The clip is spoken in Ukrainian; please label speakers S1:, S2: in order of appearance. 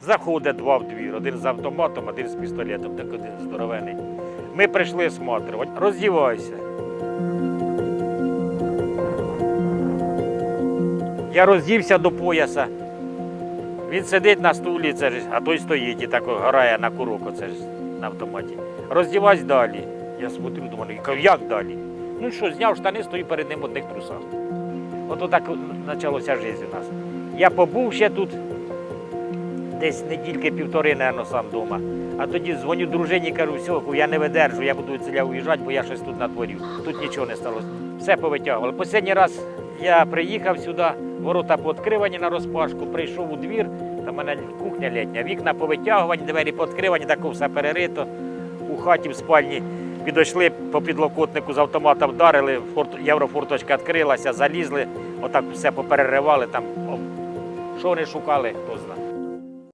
S1: Заходить два в двір, один з автоматом, один з пістолетом, так один здоровений. Ми прийшли смотрювати. Роздівайся. Я роздівся до пояса. Він сидить на стулі, це ж, а той стоїть і так грає на курок, оце ж на автоматі. Роздівайся далі. Я смотрю, думаю, я як далі? Ну що, зняв штани, стою перед ним в одних трусах. От так почалося життя у нас. Я побув ще тут десь недільки півтори, напевно, сам вдома. А тоді дзвоню дружині, кажу, все, я не видержу, я буду селя уїжджати, бо я щось тут натворив. Тут нічого не сталося. Все повитягували. Останній раз я приїхав сюди, ворота пооткривані на розпашку, прийшов у двір, там мене кухня літня, вікна повитягувані, двері пооткривані, тако все перерито. У хаті в спальні підійшли по підлокотнику з автомата вдарили, форт- єврофорточка відкрилася, залізли, отак все попереривали, там, що вони шукали, хто знає.